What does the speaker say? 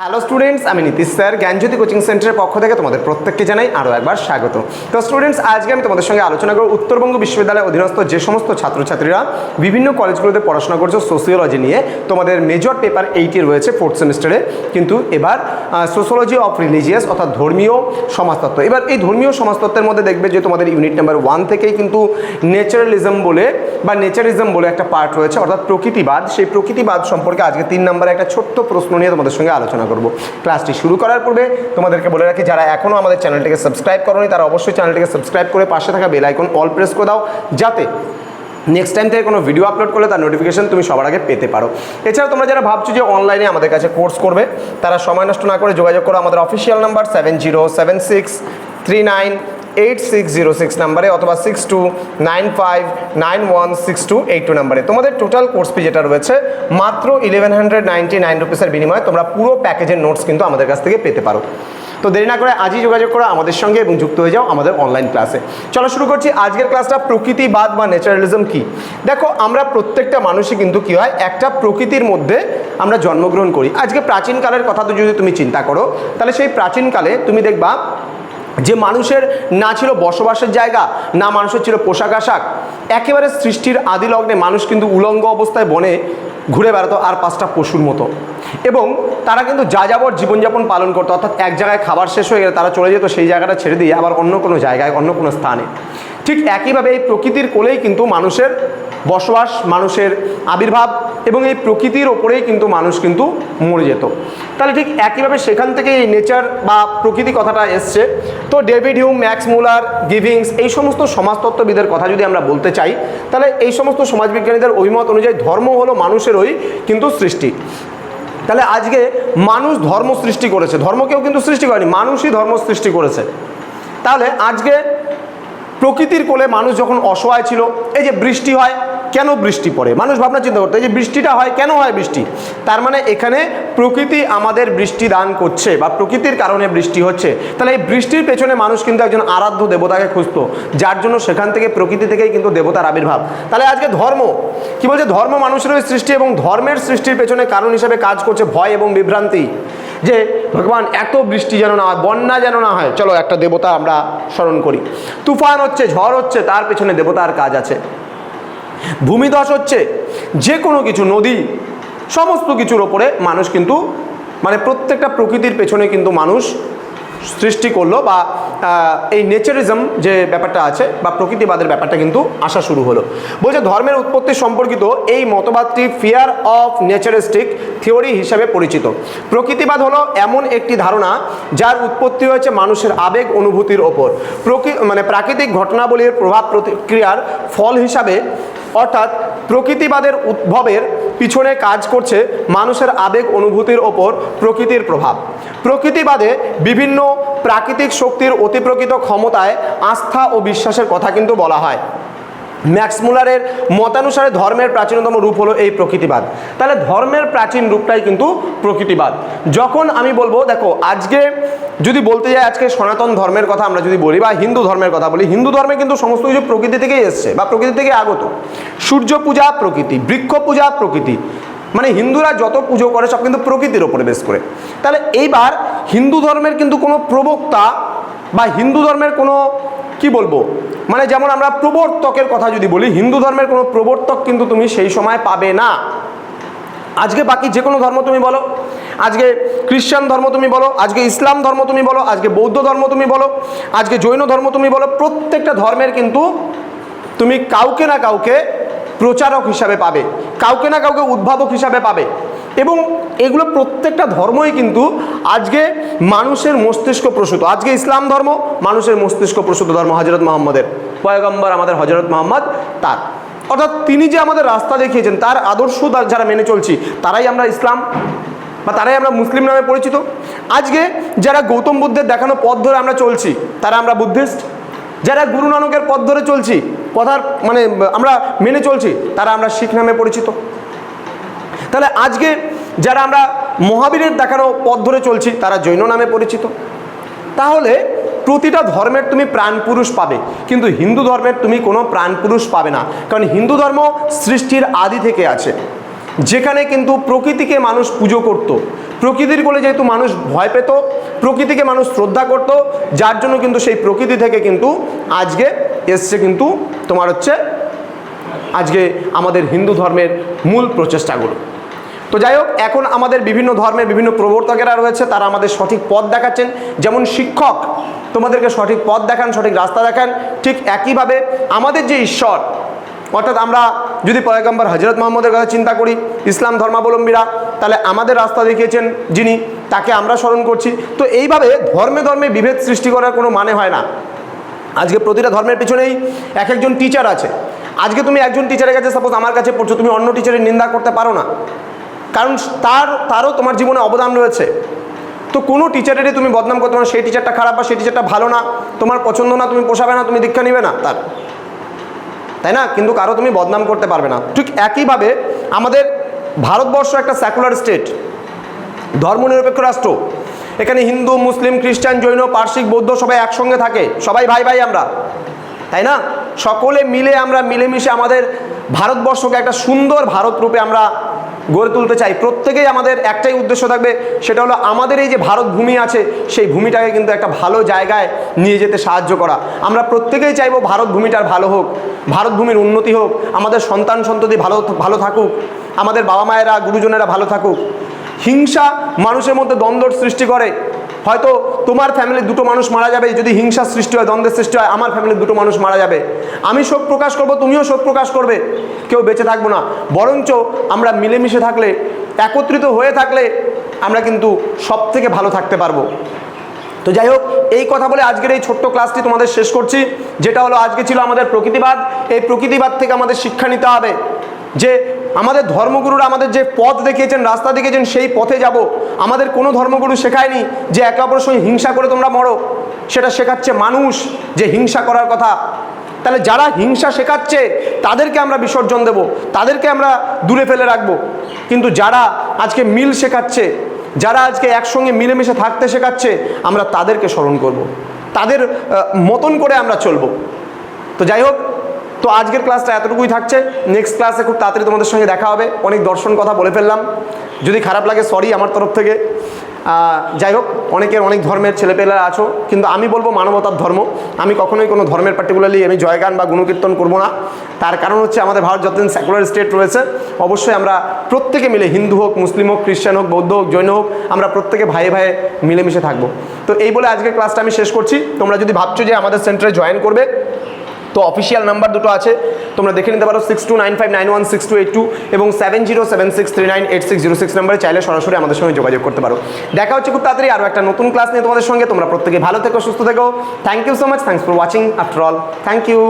Hello students আমি Nitish sir, জ্ঞানজ্যোতি coaching সেন্টারের পক্ষ থেকে তোমাদের প্রত্যেককে জানাই আরও একবার স্বাগত। তো স্টুডেন্টস আজকে আমি তোমাদের সঙ্গে আলোচনা করব উত্তরবঙ্গ বিশ্ববিদ্যালয়ের অধীনস্থ যে সমস্ত ছাত্রছাত্রীরা বিভিন্ন কলেজগুলোতে পড়াশোনা করছ সোসিওলজি নিয়ে, তোমাদের মেজর পেপার এইটি রয়েছে ফোর্থ সেমিস্টারে কিন্তু এবার সোসিওলজি অফ রিলিজিয়াস অর্থাৎ ধর্মীয় সমাজতত্ত্ব। এবার এই ধর্মীয় সমাজতত্ত্বের মধ্যে দেখবে যে তোমাদের ইউনিট নাম্বার ওয়ান থেকেই কিন্তু নেচারালিজম বলে বা নেচারিজম বলে একটা পার্ট রয়েছে, অর্থাৎ প্রকৃতিবাদ। সেই প্রকৃতিবাদ সম্পর্কে আজকে তিন নম্বরে একটা ছোট্ট প্রশ্ন নিয়ে তোমাদের সঙ্গে আলোচনা করব। ক্লাসটি শুরু করার পূর্বে তোমাদেরকে বলে রাখি, যারা এখনও আমাদের চ্যানেলটিকে সাবস্ক্রাইব করোনি, তারা অবশ্যই চ্যানেলটিকে সাবস্ক্রাইব করে পাশে থাকা বেল আইকন অল প্রেস করে দাও, যাতে নেক্সট টাইম থেকে কোনো ভিডিও আপলোড করলে তার নোটিফিকেশন তুমি সবার আগে পেতে পারো। এছাড়া তোমরা যারা ভাবছ যে অনলাইনে আমাদের কাছে কোর্স করবে, তারা সময় নষ্ট না করে যোগাযোগ করো। আমাদের official number seven zero seven six three nine eight six zero six নাম্বারে অথবা six two nine five nine one six two eight two নাম্বারে। তোমাদের টোটাল কোর্স ফি যেটা রয়েছে, মাত্র ইলেভেন হান্ড্রেড নাইনটি নাইন রুপিসের বিনিময়ে তোমরা পুরো প্যাকেজের নোটস কিন্তু আমাদের কাছ থেকে পেতে পারো। তো দেরি না করে আজই যোগাযোগ করো আমাদের সঙ্গে এবং যুক্ত হয়ে যাও আমাদের অনলাইন ক্লাসে চলো শুরু করছি আজকের ক্লাসটা প্রকৃতিবাদ বা ন্যাচারালিজম কি? দেখো, আমরা প্রত্যেকটা মানুষই কিন্তু কি হয়, একটা প্রকৃতির মধ্যে আমরা জন্মগ্রহণ করি। আজকে প্রাচীনকালের কথা তো যদি তুমি চিন্তা করো, তাহলে সেই প্রাচীনকালে তুমি দেখবা যে মানুষের না ছিল বসবাসের জায়গা, না মানুষের ছিল পোশাক আশাক, একেবারে সৃষ্টির আদি লগ্নে মানুষ কিন্তু উলঙ্গ অবস্থায় বনে ঘুরে বেড়াতো আর পাঁচটা পশুর মতো। এবং তারা কিন্তু যা যাবর জীবনযাপন পালন করতো, অর্থাৎ এক জায়গায় খাবার শেষ হয়ে গেলে তারা চলে যেত সেই জায়গাটা ছেড়ে দিয়ে আবার অন্য কোনো জায়গায়, অন্য কোনো স্থানে। ঠিক একইভাবে এই প্রকৃতির কোলেই কিন্তু মানুষের বসবাস, মানুষের আবির্ভাব এবং এই প্রকৃতির ওপরেই কিন্তু মানুষ কিন্তু মরে যেত। তাহলে ঠিক একইভাবে সেখান থেকে এই নেচার বা প্রকৃতি কথাটা এসছে। তো ডেভিড হিউম ম্যাক্স মুলার গিভিংস এই সমস্ত সমাজতত্ত্ববিদের কথা যদি আমরা বলতে চাই, তাহলে এই সমস্ত সমাজবিজ্ঞানীদের অভিমত অনুযায়ী ধর্ম হলো মানুষেরই কিন্তু সৃষ্টি। তাহলে আজকে মানুষ ধর্ম সৃষ্টি করেছে, ধর্মকেও কিন্তু সৃষ্টি করেনি, মানুষই ধর্ম সৃষ্টি করেছে। তাহলে আজকে প্রকৃতির কোলে মানুষ যখন অসহায় ছিল, এই যে বৃষ্টি হয় কেন বৃষ্টি পড়ে? মানুষ ভাবনা চিন্তা করতে যে বৃষ্টিটা হয়, কেন হয় বৃষ্টি? তার মানে এখানে প্রকৃতি আমাদের বৃষ্টি দান করছে বা প্রকৃতির কারণে বৃষ্টি হচ্ছে। তাহলে এই বৃষ্টির পেছনে মানুষ কিন্তু একজন আরাধ্য দেবতাকে খুঁজতো, যার জন্য সেখান থেকে প্রকৃতি থেকেই কিন্তু দেবতার আবির্ভাব। তাহলে আজকে ধর্ম, কি বলছে? ধর্ম মানুষেরই সৃষ্টি এবং ধর্মের সৃষ্টির পেছনে কারণ হিসেবে কাজ করছে ভয় এবং বিভ্রান্তি। যে ভগবান, এত বৃষ্টি যেন না হয়, বন্যা যেন না হয়। চলো একটা দেবতা আমরা স্মরণ করি। তুফান হচ্ছে, ঝড় হচ্ছে, তার পেছনে দেবতার কাজ আছে। ভূমিধস হচ্ছে যে কোনো কিছু, নদী, সমস্ত কিছুর ওপরে মানুষ কিন্তু মানে প্রত্যেকটা প্রকৃতির পেছনে কিন্তু মানুষ সৃষ্টি করল বা এই নেচারিজম যে ব্যাপারটা আছে বা প্রকৃতিবাদের ব্যাপারটা কিন্তু আসা শুরু হলো। বলছে ধর্মের উৎপত্তি সম্পর্কিত এই মতবাদটি ফিয়ার অফ নেচারিস্টিক থিওরি হিসাবে পরিচিত। প্রকৃতিবাদ হলো এমন একটি ধারণা যার উৎপত্তি হয়েছে মানুষের আবেগ অনুভূতির ওপর। প্রকৃ মানে প্রাকৃতিক ঘটনাবলীর প্রভাব প্রতিক্রিয়ার ফল হিসাবে অর্থাৎ প্রকৃতিবাদের উদ্ভবের পিছনে কাজ করছে মানুষের আবেগ অনুভূতির ওপর প্রকৃতির প্রভাব। প্রকৃতিবাদে বিভিন্ন প্রাকৃতিক শক্তির অতিপ্রকৃত ক্ষমতায় আস্থা ও বিশ্বাসের কথা কিন্তু বলা হয়। ম্যাক্স মুলারের মতানুসারে ধর্মের প্রাচীনতম রূপ হলো এই প্রকৃতিবাদ। তাহলে ধর্মের প্রাচীন রূপটাই কিন্তু প্রকৃতিবাদ। যখন আমি বলব, দেখো, আজকে যদি বলতে যাই, আজকে সনাতন ধর্মের কথা আমরা যদি বলি বা হিন্দু ধর্মের কথা বলি, হিন্দু ধর্মে কিন্তু সমস্ত কিছু প্রকৃতি থেকেই এসছে বা প্রকৃতি থেকে আগত। সূর্য পূজা প্রকৃতি, বৃক্ষ পূজা প্রকৃতি। মানে হিন্দুরা যত পুজো করে, সব কিন্তু প্রকৃতির ওপরে বেশ করে। তাহলে এইবার হিন্দু ধর্মের কিন্তু কোনো প্রবক্তা বা হিন্দু ধর্মের কোনো, কি বলব মানে যেমন আমরা প্রবর্তকের কথা যদি বলি, হিন্দু ধর্মের কোনো প্রবর্তক কিন্তু তুমি সেই সময় পাবে না। আজকে বাকি যে কোনো ধর্ম তুমি বলো, আজকে খ্রিস্টান ধর্ম তুমি বলো, আজকে ইসলাম ধর্ম তুমি বলো, আজকে বৌদ্ধ ধর্ম তুমি বলো, আজকে জৈন ধর্ম তুমি বলো, প্রত্যেকটা ধর্মের কিন্তু তুমি কাউকে না কাউকে প্রচারক হিসাবে পাবে, কাউকে না কাউকে উদ্ভাবক হিসাবে পাবে। এবং এগুলো প্রত্যেকটা ধর্মই কিন্তু আজকে মানুষের মস্তিষ্ক প্রসূত। আজকে ইসলাম ধর্ম, মানুষের মস্তিষ্ক প্রসূত ধর্ম হজরত মোহাম্মদের। পয়গম্বর আমাদের হজরত মোহাম্মদ তার। অর্থাৎ তিনি যে আমাদের রাস্তা দেখিয়েছেন, তার আদর্শ যারা মেনে চলছি, তারাই আমরা ইসলাম বা তারাই আমরা মুসলিম নামে পরিচিত। আজকে যারা গৌতম বুদ্ধের দেখানো পথ ধরে আমরা চলছি, তারা আমরা বুদ্ধিস্ট। যারা গুরু নানকের পথ ধরে চলছি, কথার মানে আমরা মেনে চলছি, তারা আমরা শিখ নামে পরিচিত। তাহলে আজকে যারা আমরা মহাবীরের দেখানো পথ ধরে চলছি, তারা জৈন নামে পরিচিত। তাহলে প্রতিটা ধর্মের তুমি প্রাণপুরুষ পাবে, কিন্তু হিন্দু ধর্মের তুমি কোনো প্রাণপুরুষ পাবে না। কারণ হিন্দু ধর্ম সৃষ্টির আদি থেকে আছে। যেখানে কিন্তু প্রকৃতিকে মানুষ পুজো করত। প্রকৃতির কোলে যেহেতু মানুষ ভয় পেত, প্রকৃতিকে মানুষ শ্রদ্ধা করত, যার জন্য কিন্তু সেই প্রকৃতি থেকে কিন্তু আজকে এসছে কিন্তু তোমার হচ্ছে, আজকে আমাদের হিন্দু ধর্মের মূল প্রচেষ্টাগুলো। তো যাই হোক, এখন আমাদের বিভিন্ন ধর্মের বিভিন্ন প্রবর্তকেরা রয়েছে, তারা আমাদের সঠিক পথ দেখাচ্ছেন। যেমন শিক্ষক, তোমাদেরকে সঠিক পথ দেখান, সঠিক রাস্তা দেখান, ঠিক একইভাবে আমাদের যে ঈশ্বর, অর্থাৎ আমরা যদি পয়গম্বর হজরত মোহাম্মদের কথা চিন্তা করি, ইসলাম ধর্মাবলম্বীরা, তাহলে আমাদের রাস্তা দেখিয়েছেন যিনি, তাকে আমরা স্মরণ করছি। তো এইভাবে ধর্মে ধর্মে বিভেদ সৃষ্টি করার কোনো মানে হয় না। আজকে প্রতিটা ধর্মের পিছনেই এক একজন টিচার আছে। আজকে তুমি একজন টিচারের কাছে সাপোজ আমার কাছে পড়ছো, তুমি অন্য টিচারের নিন্দা করতে পারো না। কারণ তার, তারও তোমার জীবনে অবদান রয়েছে। তো কোনো টিচারেরই তুমি বদনাম করতে পারো, সেই টিচারটা খারাপ বা সেই টিচারটা ভালো না, তোমার পছন্দ না, তুমি পোষাবে না, তুমি দীক্ষা নিবে না, তার। তাই না? কিন্তু কারও তুমি বদনাম করতে পারবে না। ঠিক একইভাবে আমাদের ভারতবর্ষ একটা সেকুলার স্টেট ধর্মনিরপেক্ষ রাষ্ট্র। এখানে হিন্দু, মুসলিম, খ্রিস্টান, জৈন পার্সিক বৌদ্ধ সবাই একসঙ্গে থাকে, সবাই ভাই ভাই আমরা। তাই না? সকলে মিলে আমরা মিলেমিশে আমাদের ভারতবর্ষকে একটা সুন্দর ভারত রূপে আমরা গড়ে তুলতে চাই। প্রত্যেকেই আমাদের একটাই উদ্দেশ্য থাকবে, সেটা হলো আমাদের এই যে ভারত ভূমি আছে, সেই ভূমিটাকে কিন্তু একটা ভালো জায়গায় নিয়ে যেতে সাহায্য করা। আমরা প্রত্যেকেই চাইব ভারত ভূমিটার ভালো হোক, ভারত ভূমির উন্নতি হোক, আমাদের সন্তান সন্ততি ভালো ভালো থাকুক, আমাদের বাবা মায়েরা, গুরুজনেরা ভালো থাকুক। হিংসা মানুষের মধ্যে দ্বন্দ্বর সৃষ্টি করে হয়তো তোমার ফ্যামিলির দুটো মানুষ মারা যাবে, যদি হিংসা সৃষ্টি হয়, দ্বন্দ্বের সৃষ্টি হয়, আমার ফ্যামিলির দুটো মানুষ মারা যাবে। আমি শোক প্রকাশ করব, তুমিও শোক প্রকাশ করবে, কেউ বেঁচে থাকব না। বরঞ্চ আমরা মিলেমিশে থাকলে, একত্রিত হয়ে থাকলে আমরা কিন্তু সব থেকে ভালো থাকতে পারব। তো যাই হোক, এই কথা বলে আজকের এই ছোট্ট ক্লাসটি তোমাদের শেষ করছি, যেটা হলো আজকে ছিল আমাদের প্রকৃতিবাদ। এই প্রকৃতিবাদ থেকে আমাদের শিক্ষা নিতে হবে। যে আমাদের ধর্মগুরুরা আমাদের যে পথ দেখিয়েছেন, রাস্তা দেখিয়েছেন, সেই পথে যাব। আমাদের কোনো ধর্মগুরু শেখায়নি যে একে অপরের সঙ্গে হিংসা করে তোমরা মরো। সেটা শেখাচ্ছে মানুষ যে হিংসা করার কথা। তাহলে যারা হিংসা শেখাচ্ছে, তাদেরকে আমরা বিসর্জন দেব, তাদেরকে আমরা দূরে ফেলে রাখব। কিন্তু যারা আজকে মিল শেখাচ্ছে, যারা আজকে একসঙ্গে মিলেমিশে থাকতে শেখাচ্ছে, আমরা তাদেরকে স্মরণ করব। তাদের মতন করে আমরা চলবো। তো যাই হোক তো আজকের ক্লাসটা এতটুকুই থাকছে। নেক্সট ক্লাসে খুব তাড়াতাড়ি তোমাদের সঙ্গে দেখা হবে। অনেক দর্শন কথা বলে ফেললাম। যদি খারাপ লাগে সরি আমার তরফ থেকে। যাই হোক, অনেকের অনেক ধর্মের ছেলেপেলেরা আছো, কিন্তু আমি বলব মানবতার ধর্ম। আমি কখনোই কোনো ধর্মের পার্টিকুলারলি আমি জয়গান বা গুণকীর্তন করব না। তার কারণ হচ্ছে আমাদের ভারত যতদিন সেকুলার স্টেট রয়েছে, অবশ্যই আমরা প্রত্যেকে মিলে হিন্দু হোক, মুসলিম হোক, খ্রিস্টান হোক, বৌদ্ধ হোক, জৈন হোক, আমরা প্রত্যেকে ভাইয়ে ভাইয়ে মিলেমিশে থাকব। তো এই বলে আজকের ক্লাসটা আমি শেষ করছি। তোমরা যদি ভাবছ যে আমাদের সেন্টারে জয়েন করবে তো অফিসিয়াল নাম্বার দুটো আছে। তোমরা দেখে নিতে পারো six two nine five nine one six two eight two এবং seven zero seven six three nine eight six zero six number চাইলে সরাসরি আমাদের সঙ্গে যোগাযোগ করতে পারো। দেখা হচ্ছে খুব তাড়াতাড়ি আরও একটা নতুন ক্লাস নিয়ে তোমাদের সঙ্গে। তোমরা প্রত্যেকে ভালো থেকো, সুস্থ থেকো। Thank you so much thanks for watching after all thank you